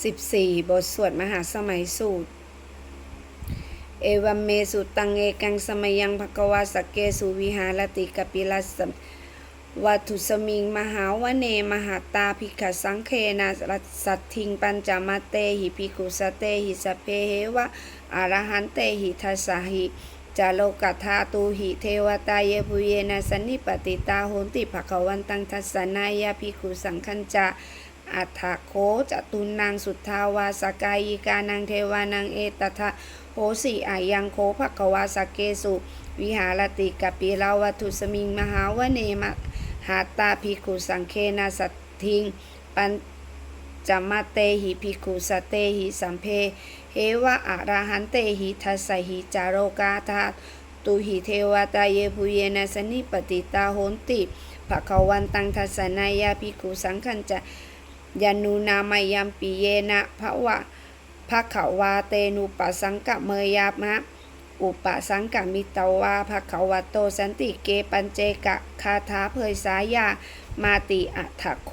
14 บทสวดมหาสมัยสูตร เอวัมเมสุตังเอกังสมยังภควาสกเกสุวิหารติกปิลัสสมวัตุสมิง มหาวเน มหาตาภิกขสังเคนะสัตทิงปัญจมาเตหิภิกุสเตหิสเพเหวะอรหันเตหิทัสสหิจาโลกัธาตูหิเทวตาเยปุเยนะสันนิปติตาโหนติภควันตังทัสสนายาภิกขุสังคัญจา อัฏฐโคจตุนางสุทธาวาสกายิกานังเทวานังเอตทะโหสีอายังโคภควาสเกสุ วิหารติกปิลาวัตุสมิงมหาวเนมะหาตาภิกขุสังเคนาสัตทิง ปัญจมาเตหิภิกขุสเตหิสัมเพเฮวะอะระหันเตหิทัสสหิจารโรกาธาตุหิเทวตาเยภูเยนะสนิปติตาโหนติภควันตังทัสสนายาภิกขุสังคัญจะ ยานูนามายัมปิเยนะภะวะภะขาวาเตนุปสังกะเมยามะ อุปสังกะมิตวาภะขาวะโตสันติเกปัญเจกะคาถาเผยสายามาติอัฏฐโค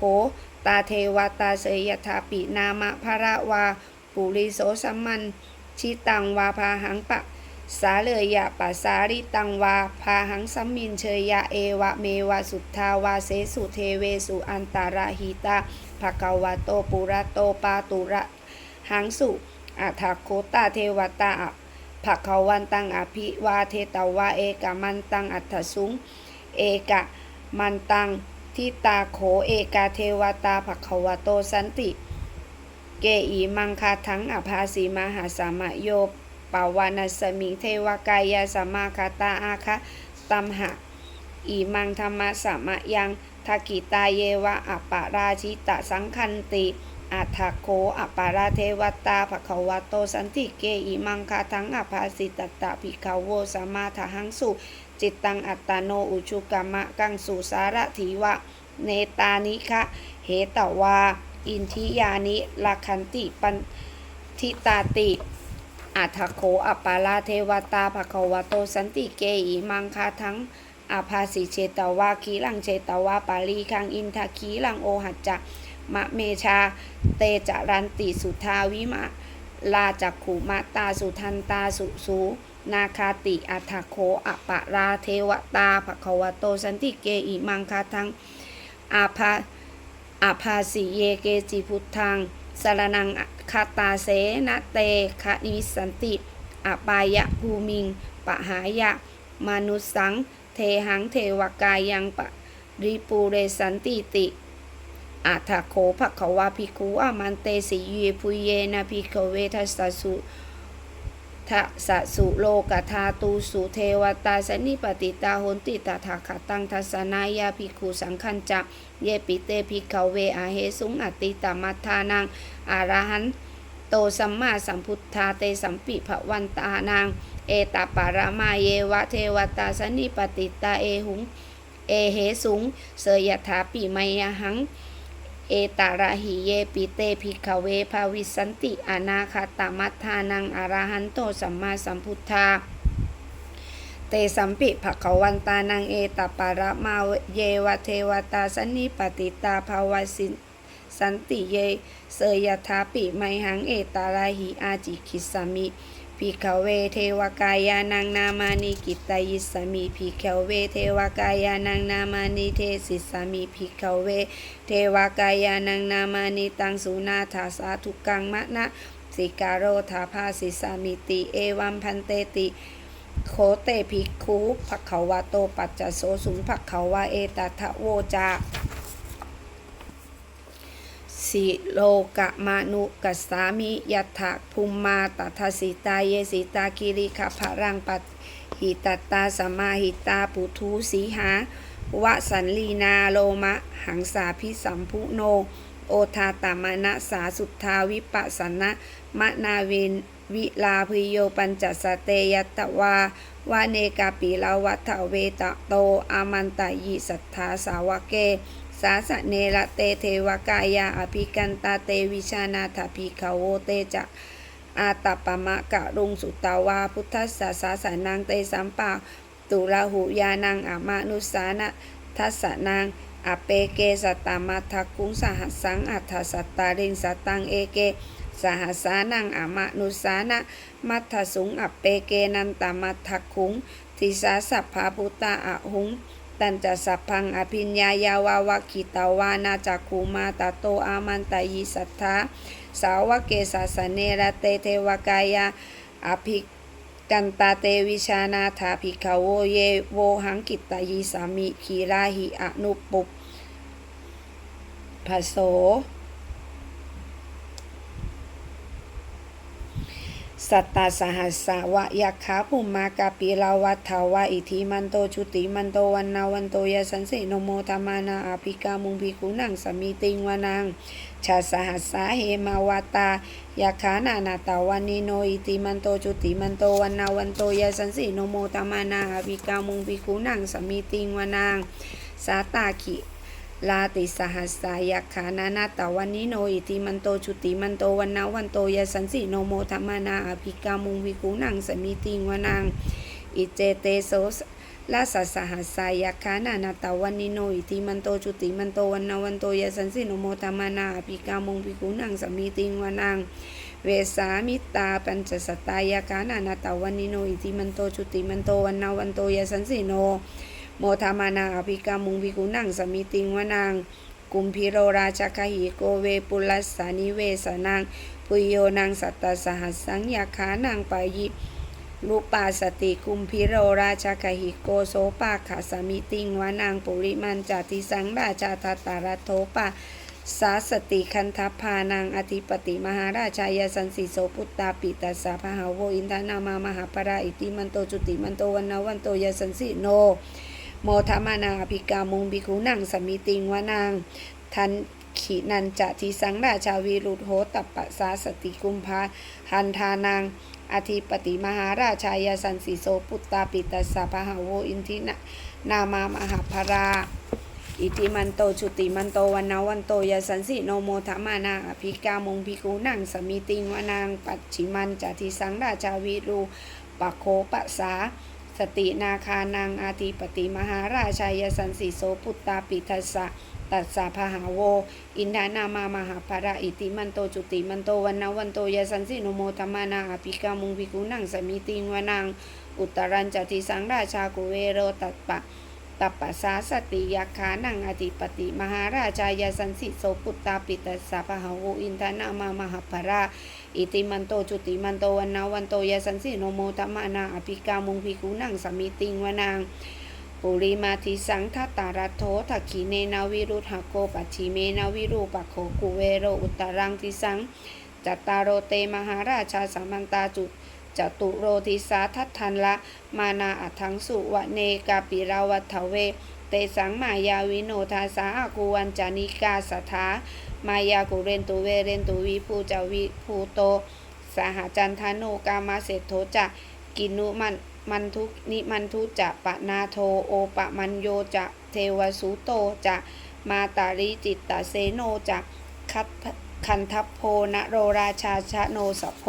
ตาเทวตาเสยถาปินามะภระวา ปุริโสสัมมันชิตังวาพาหังปะ สาเลยยะปัสสาริตังวาพาหังสัมมินเชยยะเอวะเมวะสุทธาวาเสสุเทเวสุอันตาราหิตา ภะคะวะโตปุระโตปาตุระหังสุอัฏฐโคตาเทวตาภะคะวันตังอภิวาเทตวาเอกมันตังอัฏฐสุงเอกมันตังทิตาโขเอกาเทวตาภะคะวะโตสันติ เกอีมังคาทั้งอภาสีมหาสามโยปาวานัสมิงเทวกายาสมมาคาตาอาคะตัมหะ อีมังธรรมะสามะยัง ทักกิตาเยวะอัปปาราชิตะสังคันติอัฏฐโคอัปปาราเทวตาภคววโตสันติเกอิมังคาทังอภาสิตตะภิกขาวโวสมมาทหังสุจิตตังอัตตโนอุชุกรรมะกังสุสารถีวะ เนตานิคะเหตวา อินทิยานิลักขันติปันทิตาติอัฏฐโคอัปปาราเทวตาภควโตสันติเกอิมังคาทัง อาภาสิเชตวาคีลังเชตวาปาลีคังอินทาคีลังโอหัจจะมะเมชา เตจารันติสุทาวิมาลาจักขุมาตาสุทันตาสุสูนาคาติอัฐโคอปะราเทวตาภควโตสันติเกอิมังคาทังอาภาอาภาสิเยเกจิพุทธังสรนังคาตาเสนะเตคะนิสันติอปายะภูมิงปะหายะมนุสสัง เทหังเทวกายยังปะริปูเรสันติติอาทาโคภะควาภิกขุอามันเตสิเยพุเยนะภิกขเวทัสสุทะสะสุโลกธาตูสุเทวตาสนิปติตาหนติตาถาคตังทัสนายาภิกขุสังคัญจะเยปิเตภิกขเวอาเหสุงอติตามัทานังอารหัน โตสัมมาสัมพุทธาเตสัมปิภวันตานาง เอตาปารามาเยวะเทวตาสนิปติตาเอหุง เอเหสุง เสยยถาปิไมยหัง เอตาราหิเยปิเตภิกเวภาวิสันติอนาคาตมัทธานังอรหันโตสัมมาสัมพุทธาเตสัมปิภควันตานังเอตปาระมาเยวะเทวตาสนิปติตาภาวสิน สันติเย เสยยถาปิไมหังเอตาราหิอาจิคิสามิภิกขเวเทวกายานังนามานิกิตายิสามิภิกขเวเทวกายานังนามานิเทสิสามิภิกขเว เทวกายานังนามานิตังสุนาถาสาทุกังมะนะสิการโรธาภาสิสามิติเอวัมพันเตติโคเตภิกขุภควาโตปัจจโสสุงภควาเอตทะโวจา สิโลกะมนุกัสสามิยัตถะภูมมาตัทสิตาเยสิตาคิริขภรังปัตหิตตาสมาหิตาปุทุสีหาวะสันลีนาโลมะ หังสาพิสัมพุโน โอทาตามนะสาสุทธาวิปัสสนะมะนาวินวิลาพิโยปัญจสเตยตวาวาเนกาปิลาวัฏเวตโตอามันตายิสัทธาสาวเก สาสะเนระเตเทวกายาอภิกันตาเตวิชานาถภิขโวเตจะอาตปปมะกะรุงสุตาวาพุทธสสะสาสานังเตสัมปาตุลาหุยานังอามานุสานะทัสสะนางอเปเกสตามัทธคุงสหัสสังอัฏฐสัตตาริงสตังเอเกสหัสานังอามะนุสานะมัทธสุงอเปเกนันตามัทธคุงทิสาสัพพาพุตตาอะหุง ตันจะสัพพังอภิญญายาวาวคิตาวานาจักคูมาตาโตอามันตายิสัทธาสาวกเกสาสเนระเตเทวกายาอภิกันตาเตวิชานาถาภิกขโวเยโวหังกิตตายิสามิคีราหิอนุปุปภโส สัตตาสหัสสะวะยักขาภุมากาปิลาวัฏฐาวะอิทิมันโตชุติมันโตวันนาวันโตยะสันเสนโมธรรมานาอภิกามุงภิกุนังสมิติงวานังชาสหัสสาเหมาวาตายักขานานาตาวันนิโนอิติมันโตชุติมันโตวันนาวันโตยะสันเสโนโมธรรมานาอภิกามุงภิกุนังสมิติงวานังสาตาขิ ลาติสหัสสายกขานานาตาวันนิโนอิติมันโตชุติมันโตวันนาวันโตยสันสิโนโมธรรมานาอภิกามุงวิกุนังสมิติงวนังอิเจเตโสลาสัสหัสสายกขานานาตาวันนิโนอิติมันโตชุติมันโตวันนาวันโตยสันสิโนโมธรรมานาอภิกามุงวิกุนังสมิติงวนังเวสามิตาปัญจสตายกขานานาตาวันนิโนอิติมันโตชุติมันโตวันนาวันโตยสันสิโน โมทามานาอภิกามุงวิกุนังสมิติงวนังกุมพิโรราชคหิโกเวปุลัสสานิเวสนังปุยโยนังสัตตสหัสสังยาขานังปายิลูปาสติกุมพิโรราชคหิโกโสปาขาสมิติงวนังปุริมันจติสังราชาทัตารโทปาสาสติคันทพานังอธิปติมหาราชายสันสิโสพุตตาปิตัสสะพหาโวอินทานามามหาปราอิติมันโตจุติมันโตวันนาวันโตยสันสิโน โมทมานาภิกามุงบิคุนังสมิติงวานางทันขีนันจะทิสังราชาวีรุโหตัปปะสาสติกุมภาหันทานางอธิปติมหาราชายสันสิโสปุตตาปิตัสสะพหาโวอินทินะนามามหาภรา อิติมันโตชุติมันโตวันนาวันโตยสันสิโนโมทมานาอภิกามุงพิกุนังสมิติงวานางปัจฉิมันจะทิสังราชาวีรูปะโคปะสา สตินาคานังอาทิปติมหาราชายสันสิโสปุตตาปิทัสสะตัสสะพหาโว อินทานามามหาภระอิติมันโตจุติมันโตวันนาวันโตยสันสิโนโมธรรมานาอภิกามุงภิกุนังสมิติงวนัง อุตรัญจติสังราชากุเวโรตัปปะตัปปะสาสติยาขานังอธิปติ มหาราชายสันสิโสปุตตาปิตัสสะพหาโวอินทานามามหาภระ อิติมันโตจุติมันโตวันนาวันโตยาสันสิโนโมธรรมานาอภิกามุงภิกุนังสมิติงวานางปุริมาทิสังทัตตารัตโททักขีเนนาวิรุธหโกปัจฉิเมนาวิรูปะโคกุเวโรอุตรังทิสังจัตตารโรเตมหาราชาสัมมันตาจุจตุโรทิสาทัตทันละ มานาอัทังสุวะเนกาปิราวัฏเว เตสังมายาวิโนทาสาอากูวันจานิกาสถา มายากุเรนตุเวเรนตุวิภูจาวิภูโต สหจันทาโนกามาเศรษโทจะกินุมันมันทุนิมันทุจะปะนาโทโอปะมันโยจะเทวสุโตจะมาตาริจิตตเสโนจะคัตคันทัพโพนโรราชาชะโนสโพ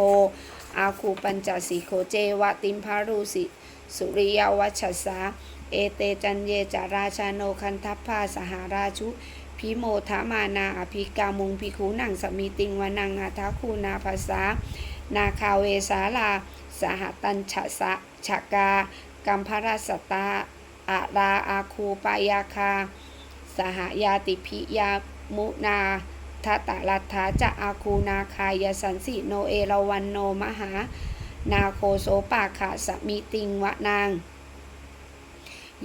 อาคูปัญจสีโคเจวะติมพารุสิสุริยวัชสา เอเตจันเยจาราชาโนคันทัพพาสหาราชุ พิโมทามานาอภิกามุงพิคูนังสมิติงวานังอาทาคูนาภาษา นาคาเวสาลา สหตัญชะสะชะกา กัมพราสตาอาราอาคูปายาคา สหายาติพิยามุนาทัตะลัทธาจะอาคูนาคายสันสิโนเอราวันโนมหา นาโคโสปาคะสมิติงวะนาง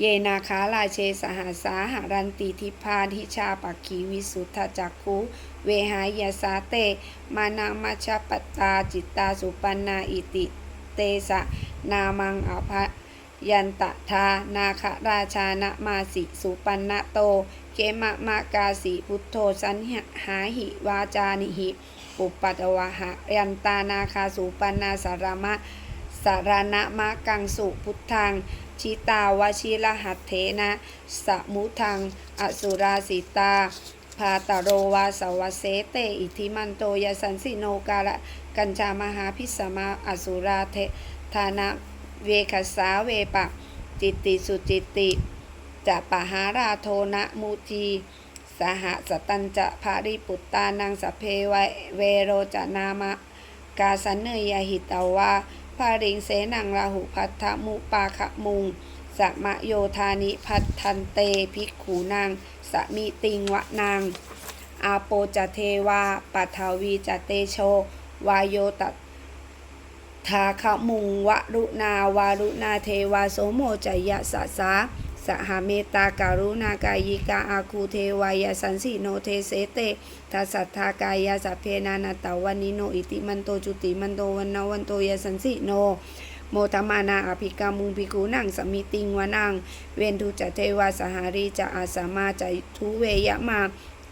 เยนาคาลาเชสหาสาหารันติทิพาทิชาปักขีวิสุทธจักขุเวหายาสาเต มานามาชปตาจิตตาสุปันนาอิติเตสะนามังอภยันตะทานาคราชานะมาสิสุปันนะโตเกมะมะกาสีพุทโธสันหาหิวาจานิหิปุปปัตวะหะยันตานาคาสุปันนาสารมะสารณะมะกังสุพุทธัง ชิตาวชิรหัตเถนะสมุทัง อสุราสิตา พาตโรวาสวเสเต อิทิมันโตยสันสิโนกาละกัญจามหาพิสมาอสุราเทธานะเวคสาเวปะ จิตติสุจิตติจะปะหาราโทนะมุทีสหสตัญจะภาริปุตตานังสเพวเวโรจนามะ กาสันเนยหิตาวา พาริงเสนังราหุพัทธมุปาขมุงสมะโยธานิพัทธันเตภิกขูนางสมิติงวะนางอาโปจเทวาปัทวีจเตโช วายโยตทาขมุงวรุนาวารุนาเทวาโสโมจยะสะสา สหเมตตาการุณากายิกาอาคูเทวายาสันสิโนเทเสเตทัสสัทธากายาสัพเพนานาตาวันนิโนอิติมันโตจุติมันโตวันนาวันโตยาสันสิโนโมทมานาอภิกามุงภิกูนังสมิติงวานังเวนทุจเทวาสหารีจะอาสามาจะทุเวยะมา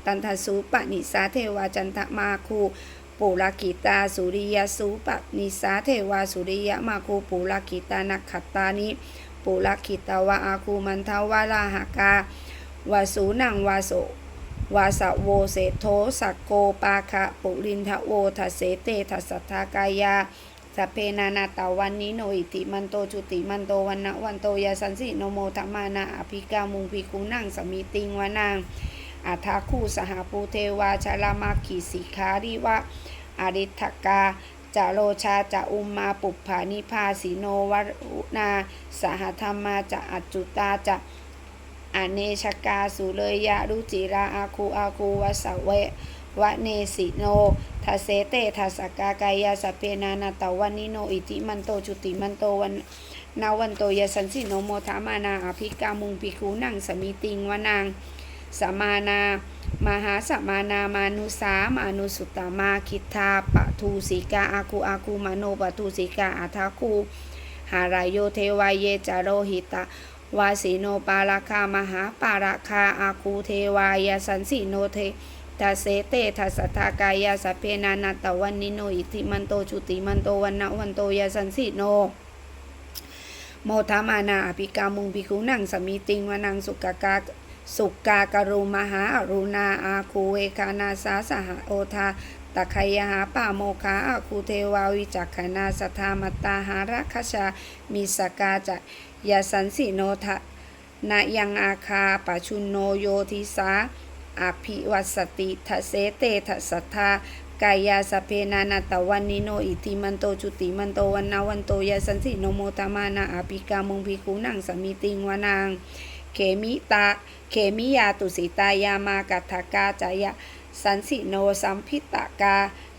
ตันทสูปนิสาเทวาจันทมาคูปุรกิตาสุริยสูปนิสาเทวาสุริยมาคูปุรกิตานักขัตตานิ ปุระคิตาวะอาคูมันทวาลาหากาวาสูนังวาโสวาสะโวเสโทสักโกปาคะปุรินทะโวทัสเสเตทัสสัทธากายาสัพเพนานาตาวันนิโนอิติมันโตจุติมันโตวันนะวันโตยาสันสิโนโมธรรมานาอภิกามุงภิกุนังสมิติงวานางอาทาคูสหภูเทวาชาลามาขีสิคาริวะอริทกา จะโลชาจะอุมมาปุปผานิพาสีโนวรุณาสหธรรมาจะอัจจุตาจะอเนชกาสุเลยยะรุจิราอาคูอาคูวสเววะเนสิโนทัเสเตทัสกากายาสเพนานาตวันนิโนอิติมันโตจุติมันโตวันนาวันโตยสันสิโนโมทามานาอภิกามุงปิคูนังสมิติงวานางสมานา มหาสมานามานุสามานุสุตตมาคิทาปะทูสิกาอาคูอาคูมาโนปะทูสิกาอาทาคูหารายโยเทวายเยจาโรหิตาวาสีโนปาราคามหาปาราคาอาคูเทวายาสันสีโนเททัสเสเตทัสทากายาสเพนานาตวันนิโนอิติมันโตจุติมันโตวันนะวันโตยาสันสีโนโมทามานาอภิกามุงภิกุนังสมิติงวนังสุกกา สุกากรุมหาอรุณาอาคูเวคานาสาสหโอทาตะไคยหาป่าโมคาอาคูเทวาวิจักขณาสทามตาหารัคชามิสกาจะยาสันสิโนทะนายังอาคาปชุนโนโยทิสาอภิวัสติทะเสเตทะสัทธากายาสเพนานาตวันนิโนอิติมันโตจุติมันโตวันนาวันโตยาสันสิโนโมตมานาอภิกามุงภิกุนังสมิติงวานาง เขมิตา เขมิยาตุสิตายามากัตถกาจายะ สันสิโนสัมพิตกา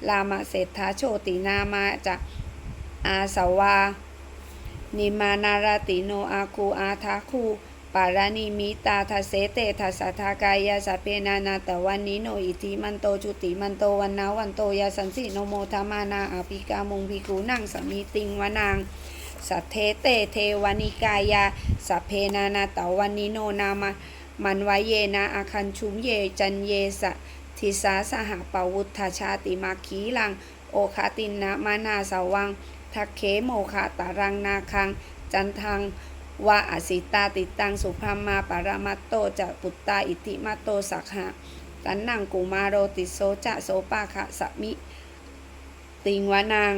ลามาเศรษฐาโชตินามาจะอาสวา นิมานาราติโนอาคูอาทาคูปารานิมิตาทเสเตทัสทากายาสเพนานาตวันนิโนอิทิมันโตจุติมันโตวันนาวันโตยาสันสิโนโมทามานาอภิกามุงภิกูนังสมิติงวานาง สัทเทเตเทวานิกายาสัพเพนานาตวันนิโนนามามันวายเยนาอาคันชุมเยจันเยสะทิสาสหปวุฒชาติมาคีลัง โอคาตินนะมานาสาวังทักเขโมคาตารังนาคัง จันทังวาอสิตาติตังสุพรมมาปารมัตโตจะปุตตาอิติมาโตสักหะตันนังกุมารโรติโสจะโสปาคะสมิ ติงวานาง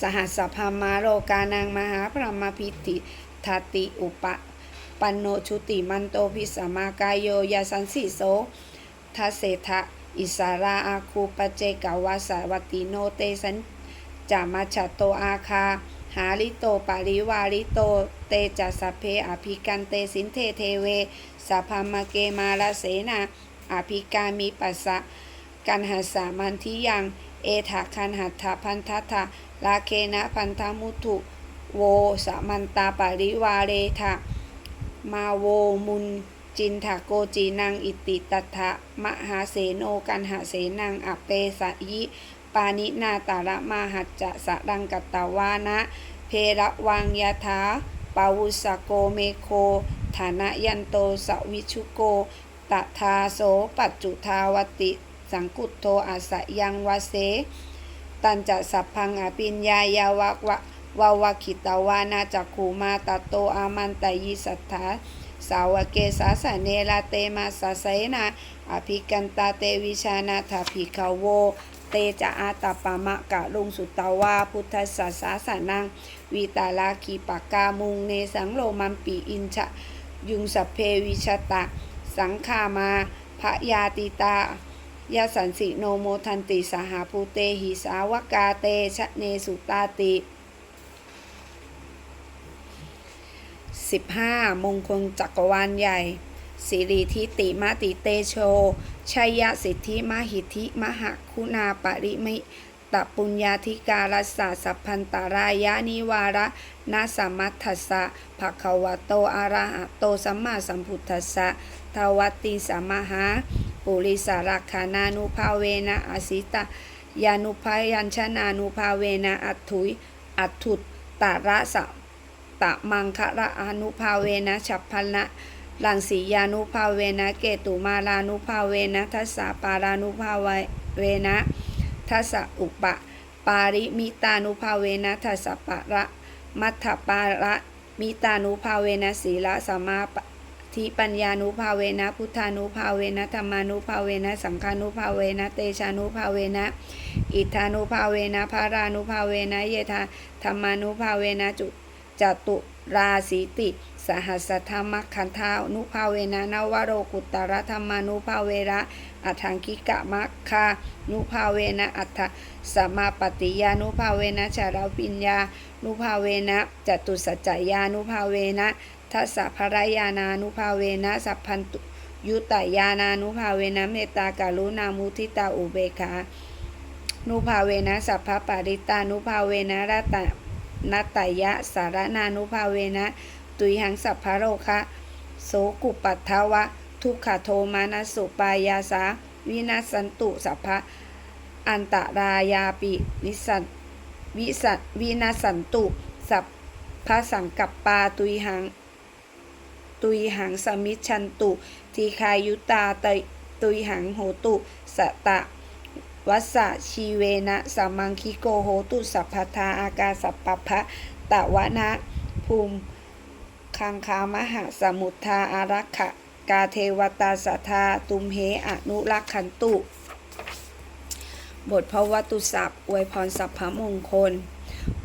สหัสพามาโรกานางมหาพระมพิติทติอุปะปันโนชุติมันโตพิสมากายโยยาสันสิโสทเสทะอิสาราอาคูปเจกาวาสาวัติโนเตสันจามาชะโตอาคา หาลิโตปาริวาริโต เตจัสสพเพอภิกันเตสินเทเทเวสัพพมเกมาลเสนาอภิกามิปัสสะกันหัสสามันทิยัง เอถาคันหัตถพันทัตถะ ลาเคนะพันธมุตุโวสมันตาปาริวาเรทะมาโวมุนจินทาโกจีนังอิติตัทะมหาเสโนกันหาเสนังอเปสะยิ ปานินาตาระมาหัจจะสะดังกัตตาวานะ เพระวังยาถาปาวุสโกเมโค ฐานะยันโตสวิชุโกตทาโสปัจจุทาวติ สังกุตโทอาสยังวาเส ตันจะสัพพังอปิญญายาวะวะวาวาคิตาวานาจักขูมาตโตอามันตยิสัทธาสาวเกสาสะเนลาเตมาสาเสนาอภิกันตาเตวิชานาถาภิกขโว เตจะอาตาปามะกะลุงสุตาวาพุทธสสาสานังวีตาลาคีปากามุงเนสังโลมัมปีอินชะ ยุงสพเพวิชตะ สังขามาพะยาติตา ยาสันสิโนโมทันติสหาภูเตหิสาวกาเตชะเนสุตาติ 15 มงคลจักรวาลใหญ่สิริทิติมาติเตโชชัยยสิทธิมหิทธิมหคุณาปริมิตปุญญาธิการัสสะสัพพันตารายะนิวาระนาสมมัทธัสสะภะคะวะโตอะระหะโตสัมมาสัมพุทธัสสะทวัตติสัมมาหา ปุริสารักขานานุภาเวนะอสิตายานุภายัญชนานุภาเวนะอัตถุยอัตถุตตาระสะตะมังคะระอนุภาเวนะฉับพละลังสียานุภาเวนะเกตุมาลานุภาเวนะทัสสะปารานุภาเวนะทัสสะอุปะ ปาริมิตานุภาเวนะทัสสะปะระมัทถปาระมิตานุภาเวนะศีละสมมา ปทิปัญญานุภาเวนะพุทธานุภาเวนะธรรมานุภาเวนะสังฆานุภาเวนะเตชานุภาเวนะอิทธานุภาเวนะภารานุภาเวนะเยธาธรรมานุภาเวนะจุจตุราสีติ สหัสธรรมคันธานุภาเวนะนวโรกุตตรธรรมานุภาเวระอัฏฐังคิกะมัคคานุภาเวนะอัฏฐสมาปฏิยานุภาเวนะชารปิญญานุภาเวนะจตุสัจจยานุภาเวนะ ทัสสะภรยานานุภาเวนะสัพพันตุยุตยานานุภาเวนะเมตตากรุณามุทิตาอุเบกขานุภาเวนะสัพพปาริตานุภาเวนะรัตนัตยะสารนานุภาเวนะตุยหังสัพพะโรคะโสกุปัตถวะ ทุกขโทมานสุปายาสาวินาสันตุสัพพะอันตรายาปิวิสันวิสัตวินาสันตุ สัพพะสังกัปปาตุยหัง ตุยหังสมิชันตุ ทีคายุตาตตุยหังโหตุสตะวัสสะชีเวนะสัมมังคิโกโหตุสัพพทาอากาสัพปะพะตะวะนะภูมิคังคามหาสมุทธาอารักขะกาเทวตาสัทธาตุมเหอนุรักขันตุ บทพระวัตุสัพท์อวยพรสัพพมงคล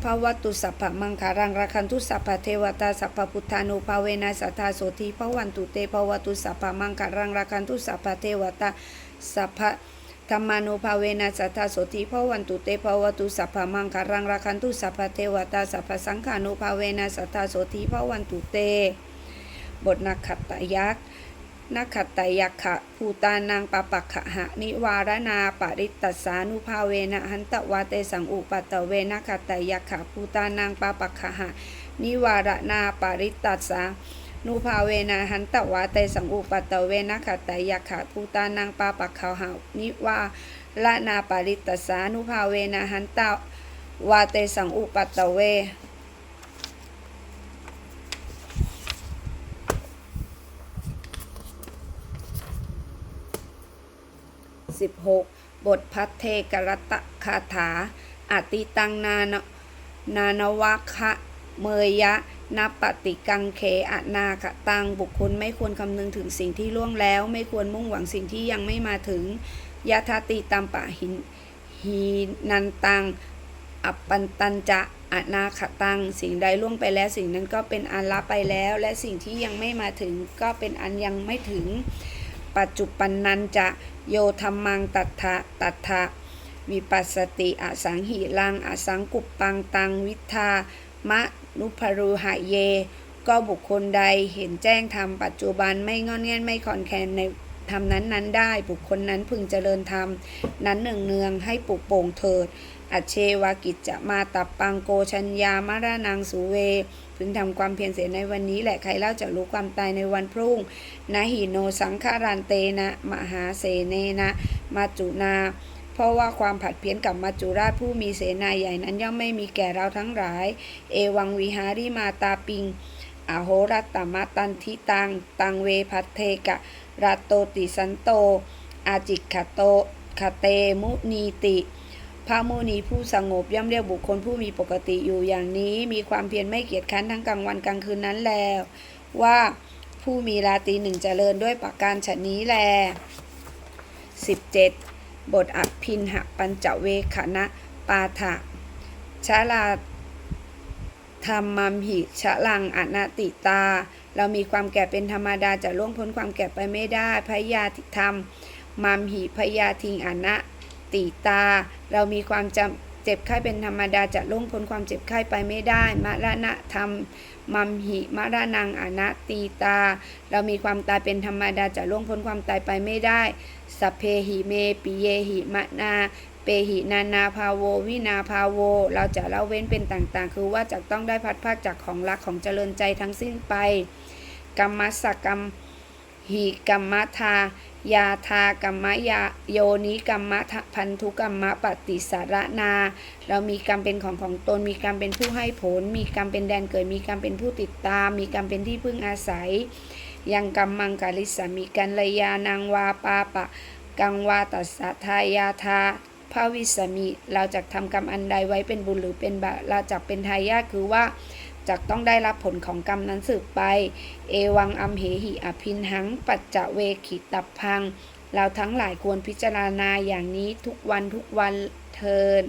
พระวัตุสัพพมังคารังราคันตุสัพพเทวตาสัพพพุทธานุภาเวนะสัทธาโสธีพระวันตุเตพระวัตุสัพพมังคารังราคันตุสัพพเทวตาสัพพธรรมานุภาเวนะสัทธาโสธิพระวันตุเตภวตุสัพพมังคารังราคันตุสัพพเทวตาสัพพสังฆานุภาเวนะสัทธาโสธิพระวันตุเต บทนักขัตตยักษ์ นักขัตยักขะภูตานังปะปักขะหะนิวารนาปริตตัสานุภาเวนะหันตวาเตสังอุปัตตเวนักขัตยักขะภูตานังปะปักขะหะนิวารนาปริตตัสานุภาเวนะหันตวาเตสังอุปัตตเวนะขัตยักขะภูตานังปาปักขะหานิวาละนาปริตตสานุภาเวนะหันตวาเตสังอุปัตตเว 16 บทพัทเทกรตะคาถาอติตังนานนานวัคะเมยยะนาปฏิกังเขอนาคตังบุคคลไม่ควรคำนึงถึงสิ่งที่ล่วงแล้ว ไม่ควรมุ่งหวังสิ่งที่ยังไม่มาถึงยะทาติตัมปะหินหีนันตัง อัปปันตันจะอนาคตัง สิ่งใดล่วงไปแล้ว สิ่งนั้นก็เป็นอันละไปแล้ว และสิ่งที่ยังไม่มาถึงก็เป็นอันยังไม่ถึง ปัจจุปันนันจะโยธรรมังตัทธะตัทธะวิปัสสติอสังหิลังอสังกุปปังตังวิทามะนุภรูหะเย ก็บุคคลใดเห็นแจ้งธรรมปัจจุบันไม่งอนเงียนไม่คอนแคนในธรรมนั้นนั้นได้ บุคคลนั้นพึงเจริญธรรมนั้นเนืองเนืองให้ปลุกโป่งเถิด อัเชวากิจจะมาตับปังโกชัญญามารานางสุเว พึงทำความเพียรเสียในวันนี้แหละใครเล่าจะรู้ความตายในวันพรุ่งนะหิโนสังขารันเตนะ มหาเสเนนะ มาจุนา เพราะว่าความผัดเพี้ยนกับมัจจุราชผู้มีเสนาใหญ่นั้นย่อมไม่มีแก่เราทั้งหลาย เอวังวิหาริมาตาปิงอโหรัตตมตันทิตัง ตังเวพัทเทกะรัตโตติสันโต อาจิกขโตคเตมุนีติ พระมุนีผู้สงบย่อมเรียกบุคคลผู้มีปกติอยู่อย่างนี้มีความเพียรไม่เกียจคร้านทั้งกลางวันกลางคืนนั้นแล้ว ว่าผู้มีราตรีหนึ่งเจริญด้วยประการฉนี้แล 17 บทอภินหปัญจเวขนะปาฐะชาลาธรรมัมหิชะลังอนัตติตา เรามีความแก่เป็นธรรมดาจะล่วงพ้นความแก่ไปไม่ได้พยาธิธรรมมัมหิพยาทิงอนัต ติตา เรามีความจำเจ็บไข้เป็นธรรมดาจะล่วงพ้นความเจ็บไข้ไปไม่ได้ มรณะธรรมมัมหิมรณังอนัตติตา เรามีความตายเป็นธรรมดาจะล่วงพ้นความตายไปไม่ได้สัพเพหิเมปิเยหิมะนาเปหินานาภาโว วินาภาโว เราจะเละเว้นเป็นต่างๆ คือว่าจะต้องได้พัดภาคจากของรักของเจริญใจทั้งสิ้นไป กรรมสกรรมหิกรรมทา ยาทากรรมยาโยนิกรรมทพันธุกรรมปฏิสารนา เรามีกรรมเป็นของของตน มีกรรมเป็นผู้ให้ผล มีกรรมเป็นแดนเกิด มีกรรมเป็นผู้ติดตาม มีกรรมเป็นที่พึ่งอาศัย ยังกรรมมังกาลิสามีกันเลยานางวาปาปะ กังวาตัสสะทายาทาภาวิสมิเราจะทำกรรมอันใดไว้เป็นบุญหรือเป็นบาปเราจะเป็นทายาทคือว่า จะต้องได้รับผลของกรรมนั้นสืบไป เอวังอัมเหหิอภินหัง ปัจจเวขิตับพัง เราทั้งหลายควรพิจารณาอย่างนี้ทุกวันทุกวันเทิน